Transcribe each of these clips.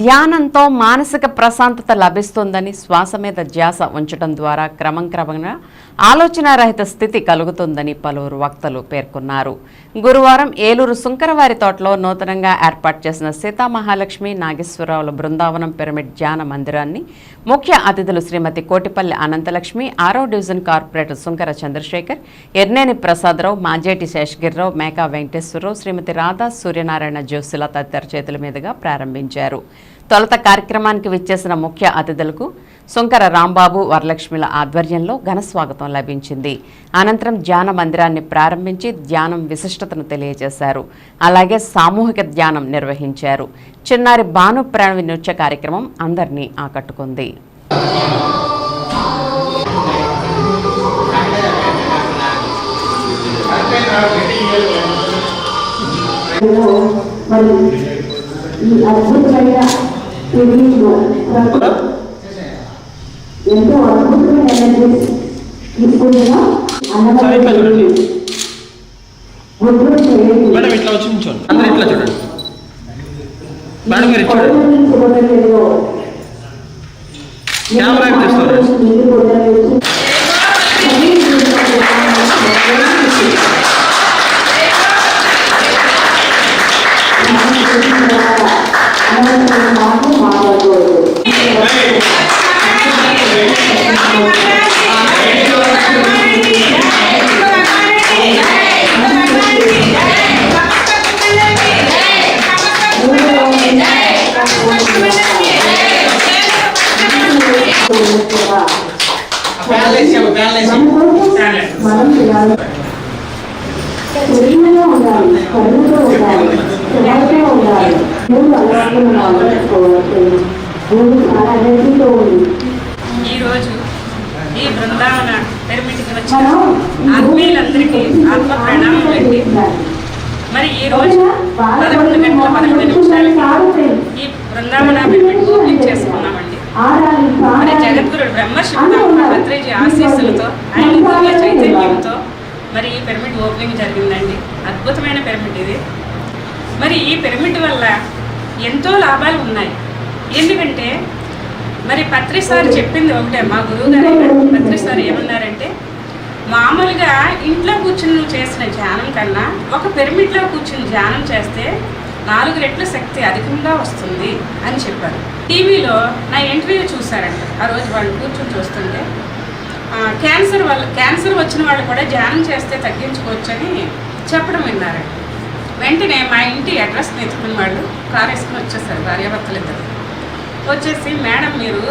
ధ్యానంతో మానసిక ప్రశాంతత లభిస్తుందని శ్వాస మీద ధ్యాస ఉంచడం ద్వారా క్రమం క్రమంగా ఆలోచన రహిత స్థితి కలుగుతుందని పలువురు వక్తలు పేర్కొన్నారు. గురువారం ఏలూరు సుంకరవారి తోటలో నూతనంగా ఏర్పాటు చేసిన సీతామహాలక్ష్మి నాగేశ్వరరావుల బృందావనం పిరమిడ్ ధ్యాన మందిరాన్ని ముఖ్య అతిథులు శ్రీమతి కోటిపల్లి అనంతలక్ష్మి ఆరో డివిజన్ కార్పొరేటర్ సుంకర చంద్రశేఖర్ ఎర్నేని ప్రసాదరావు మాజేటి శేషగిరిరావు మేకా వెంకటేశ్వరరావు శ్రీమతి రాధా సూర్యనారాయణ జోసిల తదితర చేతుల మీదుగా ప్రారంభించారు. తొలత కార్యక్రమానికి విచ్చేసిన ముఖ్య అతిథులకు సుంకర రాంబాబు వరలక్ష్మిల ఆధ్వర్యంలో ఘన స్వాగతం లభించింది. అనంతరం ధ్యాన మందిరాన్ని ప్రారంభించి ధ్యానం విశిష్టతను తెలియజేశారు. అలాగే సామూహిక ధ్యానం నిర్వహించారు. చిన్నారి భాను ప్రణవి నృత్య కార్యక్రమం అందరినీ ఆకట్టుకుంది. ఈ అద్భుతమైన ఎంతో అద్భుతమైన ఎనర్జీస్ తీసుకుంటున్నా ఇట్లా చూడండి. మేడం ఇట్లా వచ్చి నిల్చోండి అందరూ ఇట్లా చూడండి మేడం మీరు చూడండి కెమెరా తీసుకోండి. మనం చేయాలి ఉండాలి కరుణతో ఉండాలి ఉండాలి మూడు అలవాట్లు మూడు చాలా ఎనర్జీతో ఉంది ఈరోజు ఈ బృందావన పిరమిడ్కి వచ్చిన ఆత్మీయులందరికీ ఆత్మ ప్రణామం పెట్టి మరి ఈ రోజు పదకొండు గంటల పదకొండు నిమిషాలకి ఈ బృందావన పిరమిడ్ ఓపెనింగ్ చేసుకున్నామండి. మరి భద్రేజీ ఆశీస్సులతో ఆయన దివ్య చైతన్యంతో మరి ఈ పిరమిడ్ ఓపెనింగ్ జరిగిందండి. అద్భుతమైన పిరమిడ్ ఇది. మరి ఈ పిరమిడ్ వల్ల ఎంతో లాభాలు ఉన్నాయి. ఎందుకంటే మరి పత్రి సార్ చెప్పింది ఒకటే మా గురువు గారు పత్రి సార్ ఏమన్నారంటే మామూలుగా ఇంట్లో కూర్చుని నువ్వు చేసిన ధ్యానం కన్నా ఒక పిరమిడ్లో కూర్చుని ధ్యానం చేస్తే నాలుగు రెట్ల శక్తి అధికంగా వస్తుంది అని చెప్పారు. టీవీలో నా ఇంటర్వ్యూ చూశారంట ఆ రోజు వాళ్ళు కూర్చొని చూస్తుంటే క్యాన్సర్ వల్ల క్యాన్సర్ వచ్చిన వాళ్ళు కూడా ధ్యానం చేస్తే తగ్గించుకోవచ్చని చెప్పడం విన్నారంట వెంటనే మా ఇంటి అడ్రస్ తెచ్చుకుని వాళ్ళు కారు వేసుకుని వచ్చేసారు భార్యాభర్తలు ఇద్దరు వచ్చేసి మేడం మీరు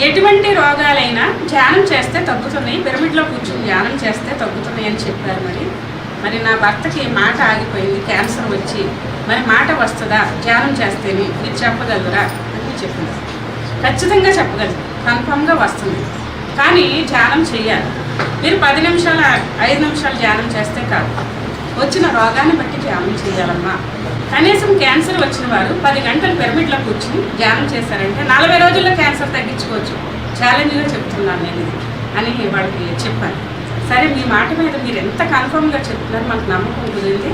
ఎటువంటి రోగాలైనా ధ్యానం చేస్తే తగ్గుతున్నాయి పిరమిడ్లో కూర్చుని ధ్యానం చేస్తే తగ్గుతున్నాయి అని చెప్పారు మరి. మరి నా భర్తకి మాట ఆగిపోయింది క్యాన్సర్ వచ్చి మరి మాట వస్తుందా? ధ్యానం చేస్తేనే మీరు చెప్పగలరా? చెప్పింది ఖచ్చితంగా చెప్పగలరు కన్ఫామ్గా వస్తుంది. కానీ ధ్యానం చెయ్యాలి. మీరు పది నిమిషాలు ఐదు నిమిషాలు ధ్యానం చేస్తే కాదు. వచ్చిన రోగాన్ని బట్టి ధ్యానం చేయాలమ్మా కనీసం క్యాన్సర్ వచ్చిన వారు పది గంటలు పిరమిడ్లో కూర్చుని ధ్యానం చేశారంటే నలభై రోజుల్లో క్యాన్సర్ తగ్గించుకోవచ్చు. ఛాలెంజ్గా చెప్తున్నాను నేను ఇది అని వాళ్ళకి చెప్పాను సరే మీ మాట మీద మీరు ఎంత కన్ఫర్మ్గా చెప్తున్నారు మాకు నమ్మకం కుదిరింది.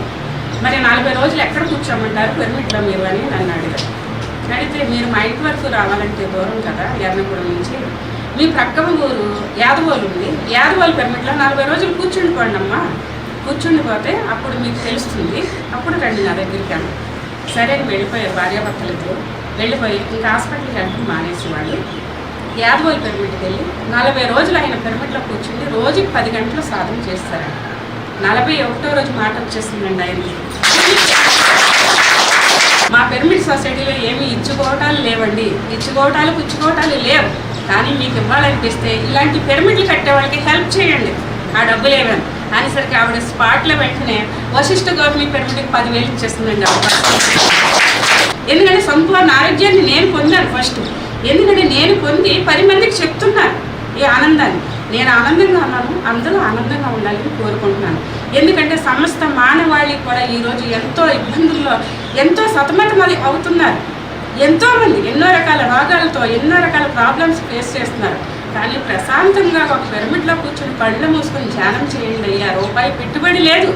మరి నలభై రోజులు ఎక్కడ కూర్చోమంటారు? పిరమిడ్లో మీరు అని నన్ను అడిగారు. అడిగితే మీరు మా ఇంటి వరకు రావాలంటే దూరం కదా ఎర్నగూడెం నుంచి. మీ ప్రక్క ఊరు యాదవోలు ఉంది. యాదవోలు పెరమిట్లో నలభై రోజులు కూర్చుండిపోండి అమ్మా. కూర్చుండిపోతే అప్పుడు మీకు తెలుస్తుంది. అప్పుడు రండి నా దగ్గరికి అని సరే అని వెళ్ళిపోయారు భార్యాభర్తలతో వెళ్ళిపోయి ఇంకా హాస్పిటల్కి వెళ్ళడం మానేసి వాళ్ళు యాదవోలు పిరమిడ్కి వెళ్ళి నలభై రోజులు ఆయన పిరమిడ్లో కూర్చుండి రోజుకి పది గంటలు సాధన చేస్తారండి నలభై ఒకటో రోజు మాట వచ్చేసిందండి ఆయనకి. మా పిరమిడ్ సొసైటీలో ఏమి ఇచ్చుకోవటాలు లేవండి. ఇచ్చుకోవటాలు పుచ్చుకోవటాలు లేవు. కానీ మీకు ఇవ్వాలనిపిస్తే ఇలాంటి పిరమిడ్లు కట్టే వాళ్ళకి హెల్ప్ చేయండి. ఆ డబ్బులు ఏమని. అనేసరికి ఆవిడ స్పాట్లో వెంటనే వశిష్ఠ గౌరవ పిరమిడ్కి పదివేలు ఇచ్చేస్తుందండి ఎందుకంటే సంపూర్ణ ఆరోగ్యాన్ని నేను పొందాను ఫస్ట్. ఎందుకంటే నేను పొంది పది మందికి చెప్తున్నాను ఈ ఆనందాన్ని. నేను ఆనందంగా ఉన్నాను అందరూ ఆనందంగా ఉండాలని కోరుకుంటున్నాను. ఎందుకంటే సమస్త మానవాళి కూడా ఈరోజు ఎంతో ఇబ్బందుల్లో ఎంతో సతమతమలి అవుతున్నారు. ఎంతోమంది ఎన్నో రకాల రోగాలతో ఎన్నో రకాల ప్రాబ్లమ్స్ ఫేస్ చేస్తున్నారు. కానీ ప్రశాంతంగా ఒక పిరమిడ్లో కూర్చొని కళ్ళు మూసుకొని ధ్యానం చేయండి అయ్యా. రూపాయి పెట్టుబడి లేదు.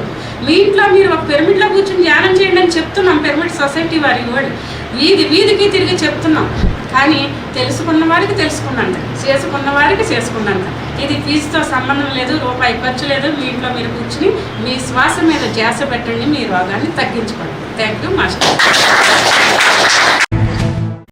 మీ ఇంట్లో మీరు ఒక పిరమిడ్లో కూర్చొని ధ్యానం చేయండి అని చెప్తున్నాం పిరమిడ్ సొసైటీ వారి వాళ్ళు వీధి వీధికి తిరిగి చెప్తున్నాం. కానీ తెలుసుకున్న వారికి తెలుసుకున్నంత చేసుకున్న వారికి చేసుకున్నంత. ఇది ఫీజుతో సంబంధం లేదు రూపాయి ఖర్చు లేదు. మీ ఇంట్లో మీరు కూర్చుని మీ శ్వాస మీద చేస పెట్టండి మీ రోగాన్ని తగ్గించుకోండి. Thank you master